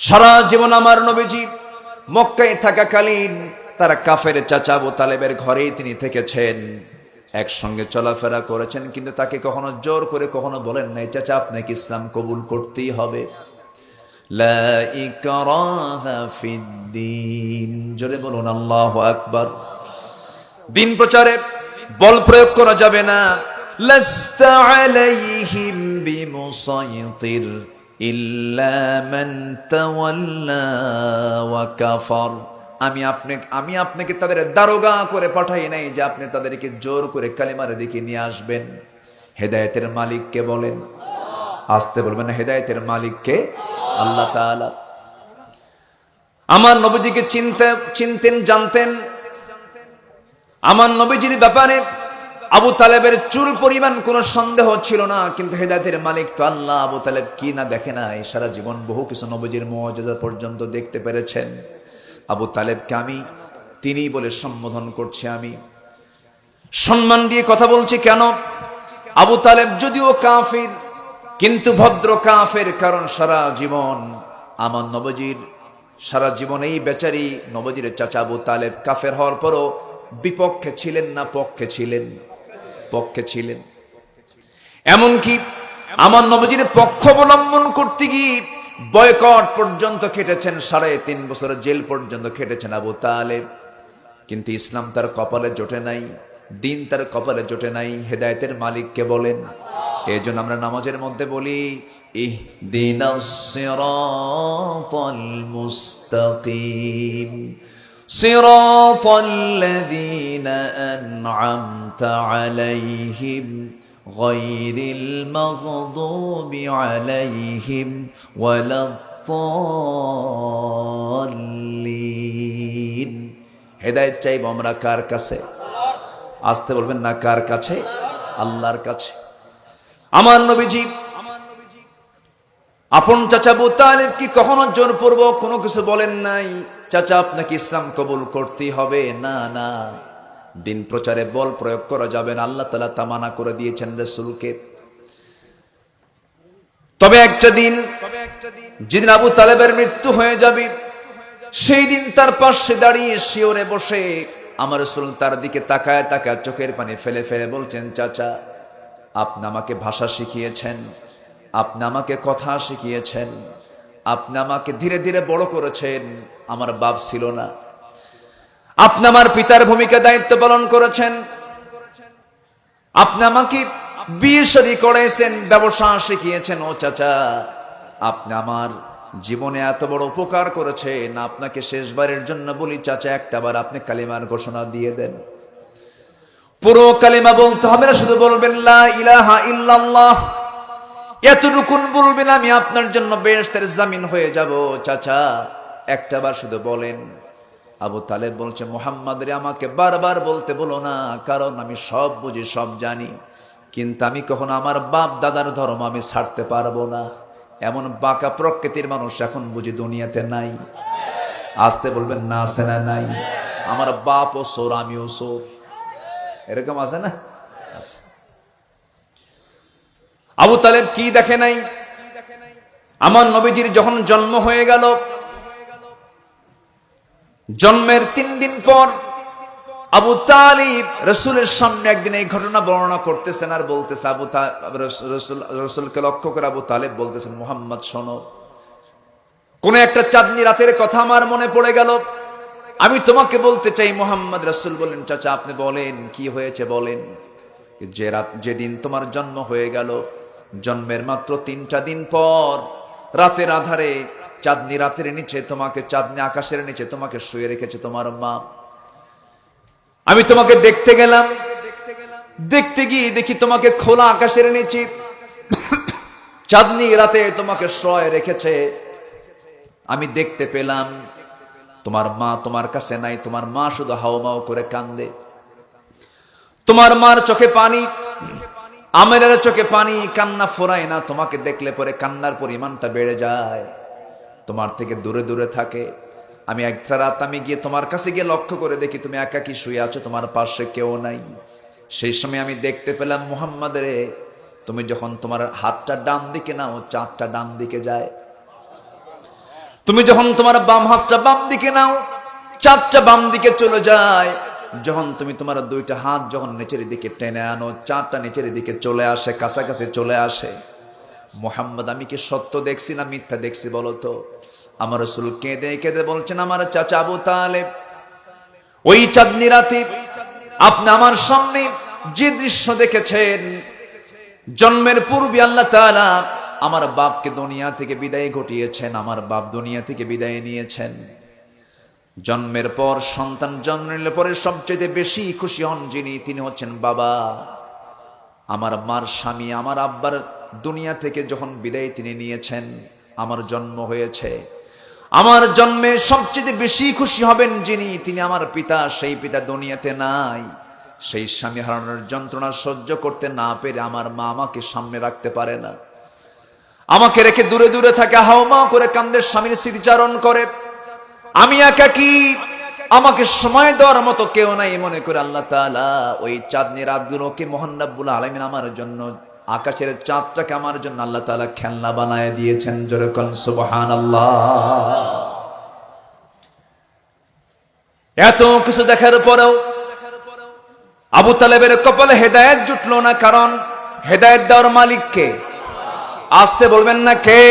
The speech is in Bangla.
সারা জীবন আমার নবীজি মক্কায় থাকাকালীন তারা কাফের চাচা তালেবের ঘরেই তিনি থেকেছেন। একসঙ্গে চলাফেরা করেছেন, কিন্তু তাকে কখনো জোর করে কখনো বলেন নাই, চাচা, আপনাকে ইসলাম কবুল করতেই হবে। জোরে বলুন, আল্লাহ আকবার। দিন প্রচারে বল প্রয়োগ করা যাবে না। ইল্লা মান তাওয়াল্লা ওয়া আমি আপনি, আমি আপনাকে তাদের দারোগা করে পাঠাই নাই যে আপনি তাদেরকে জোর করে কালিমার দিকে নিয়ে আসবেন। হেদায়েতের মালিককে বলেন? আসতে বলবেন না, হেদায়েতের মালিককে আল্লাহ তাআলা। আমার নবীজিকে চিনতে, চিনতেন, জানতেন। আমার নবীজির ব্যাপারে আবু তালেবের চুল পরিমাণ কোনো সন্দেহ ছিল না, কিন্তু হেদায়তের মালিক তো আল্লাহ আবু তালেব কি না দেখে না এই সারা জীবন বহু কিছু নবজির মহাজাজা পর্যন্ত দেখতে পেরেছেন। আবু তালেবকে আমি, তিনি বলে সম্বোধন করছি আমি। সম্মান দিয়ে কথা বলছি কেন? আবু তালেব যদিও কাফির, কিন্তু ভদ্র কাফের কারণ সারা জীবন আমার নবজির, সারা জীবন এই বেচারি নবজির চাচা আবু তালেব কাফের হওয়ার পরও বিপক্ষে ছিলেন না পক্ষে ছিলেন। পক্ষে ছিলেন। এমনকি আমার নবজির পক্ষ অবলম্বন করতে গিয়ে বয়কট পর্যন্ত খেটেছেন সাড়ে তিন বছরের জেল পর্যন্ত খেটেছেন আবু তালেব। কিন্তু ইসলাম তার কপালে জোটে নাই, দিন তার কপালে জোটে নাই, হেদায়েতের মালিককে বলেন। এই জন্য আমরা নামাজের মধ্যে বলি ইহ মুস্তাকিম। صراط الذين أنعمت عليهم غير المغضوب عليهم ولا الضالين হেদায়েত চাইব আমরা কার কাছে আসতে বলবেন না কার কাছে আল্লাহর কাছে আমার নবীজি আপন চাচা আবু তালেব কি কখনো জোরপূর্বক কোনো কিছু বলেন নাই চাচা, আপনাকে ইসলাম কবুল করতেই হবে। না না। দিন প্রচারে বল প্রয়োগ করা যাবে না। আল্লাহ তালা তামানা করে দিয়েছেন রসুলকে। তবে একটা দিন, যেদিন আবু তালেবের মৃত্যু হয়ে যাবে, সেই দিন তার পাশে দাঁড়িয়ে শিওরে বসে আমার রসুল তার দিকে তাকায় তাকায় চোখের পানি ফেলে ফেলে বলছেন, চাচা, আপনি আমাকে ভাষা শিখিয়েছেন, আপনি আমাকে কথা শিখিয়েছেন আপনি আমাকে ধীরে ধীরে বড় করেছেন, আমার বাপ ছিল না। আপনি আমার পিতার ভূমিকা দায়িত্ব পালন করেছেন। আপনি আমাকে বিয়ে শাদী করেছেন ব্যবসা শিখিয়েছেন, ও চাচা, আপনি আমার জীবনে এত বড় উপকার করেছেন, আপনাকে শেষবারের জন্য বলি, চাচা একটাবার আপনি কালিমার ঘোষণা দিয়ে দেন। পুরো কালিমা বলতে হবে না, শুধু বলবেন, লা ইলাহা ইল্লাল্লাহ। এতটুকুন বলবেন, আমি আপনার জন্য বেহেশতের জামিন হয়ে যাব। চাচা, একটাবার শুধু বলেন। আবু তালেব বলছে, মোহাম্মদ রে, আমাকে বারবার বলতে বলো না, কারণ আমি সব বুঝি, সব জানি। কিন্তু আমি কখনো আমার বাপ দাদার ধর্ম আমি ছাড়তে পারব না। এমন বাঁকা প্রকৃতির মানুষ এখন বুঝি দুনিয়াতে নাই। আসতে বলবেন, না আছে না, নাই। আমার বাপ ও সোর, আমিও সোর। এরকম আছে না আছে আবু তালেব কি দেখে নাই? আমার নবীজির যখন জন্ম হয়ে গেল, জন্মের তিন দিন পর আবু তালিব রসুলের সামনে একদিন এই ঘটনা বর্ণনা করতেছেন আর বলতেছে, আবু রসুল, রসুল- রসুলকে লক্ষ্য করে আবু তালেব বলতেছেন, মোহাম্মদ, শোনো। কোন একটা চাঁদনি রাতের কথা আমার মনে পড়ে গেল। আমি তোমাকে বলতে চাই, মোহাম্মদ রসুল বলেন চাচা, আপনি বলেন, কি হয়েছে বলেন? যে রাত, যেদিন তোমার জন্ম হয়ে গেল জন্মের মাত্র তিনটা দিন পর রাতের আধারে চাঁদনি রাতের নিচে, তোমাকে চাঁদনি আকাশের নিচে, তোমাকে শুয়ে রেখেছে তোমার মা। আমি তোমাকে দেখতে গেলাম। দেখতে গিয়ে দেখি তোমাকে খোলা আকাশের নিচে। চাঁদনি রাতে তোমাকে শয় রেখেছে। আমি দেখতে পেলাম, তোমার মা তোমার কাছে নাই, তোমার মা শুধু হাওমাও করে কান্দে। তোমার মার চোখে পানি। আমের চোখে পানি, কান্না ফোরায় না, তোমাকে দেখলে পরে কান্নার পরিমাণটা বেড়ে যায়। তোমার থেকে দূরে দূরে থাকে। আমি একটা রাত আমি গিয়ে তোমার কাছে গিয়ে লক্ষ্য করে দেখি তুমি একাকি শুয়ে আছো, তোমার পাশে কেউ নাই। সেই সময় আমি দেখতে পেলাম মুহাম্মাদের তুমি যখন তোমার হাতটা ডান দিকে নাও, চাঁদটা ডান দিকে যায়। তুমি যখন তোমার বাম হাতটা বাম দিকে নাও চারটা বাম দিকে চলে যায়। যখন তুমি তোমার দুইটা হাত যখন নিচের দিকে টেনে আনো, চারটা নিচের দিকে চলে আসে, কাছাকাছি চলে আসে। মোহাম্মদ, আমি কি সত্য দেখছি না মিথ্যা দেখছি বলো তো? আমার রসুল কেঁদে কেঁদে বলছেন, আমার চাচা আবু তালেব, ওই চাঁদনি রাতে আপনি আমার সামনে যে দৃশ্য দেখেছেন, জন্মের পূর্বে আল্লাহ তাআলা আমার বাপকে দুনিয়া থেকে বিদায় ঘটিয়েছেন, আমার বাপ দুনিয়া থেকে বিদায় নিয়েছেন। জন্মের পর, সন্তান জন্ম নিলে পরে সবচেয়ে বেশি খুশি হন যিনি, তিনি হচ্ছেন বাবা। আমার মার স্বামী, আমার আব্বার দুনিয়া থেকে যখন বিদায় তিনি নিয়েছেন, আমার জন্ম হয়েছে। আমার জন্মে সবচেয়ে বেশি খুশি হবেন যিনি, তিনি আমার পিতা, সেই পিতা দুনিয়াতে নাই। সেই স্বামী হারানোর যন্ত্রণা সহ্য করতে না পেরে আমার মা আমাকে সামনে রাখতে পারে না। আমাকে রেখে দূরে দূরে থাকে হাও হাওমা করে কান্দের স্বামীর স্মৃতিচারণ করে। আমি একাকি আমাকে সময় দেওয়ার মতো কেউ নাই মনে করে আল্লাহ তাআলা। ওই চাঁদনি রাতগুলোকে মোহান্নাবুল আলমিন আমার জন্য, আকাশের চাঁদটাকে আমার জন্য আল্লাহ তাআলা খেলনা বানায় দিয়েছেন যেরকম সুবহান এত কিছু দেখার পরেও আবু তালেবের কপালে হেদায়েত জুটলো না, কারণ হেদায়েত দেওয়ার মালিক কে? আসতে বলবেন না কে?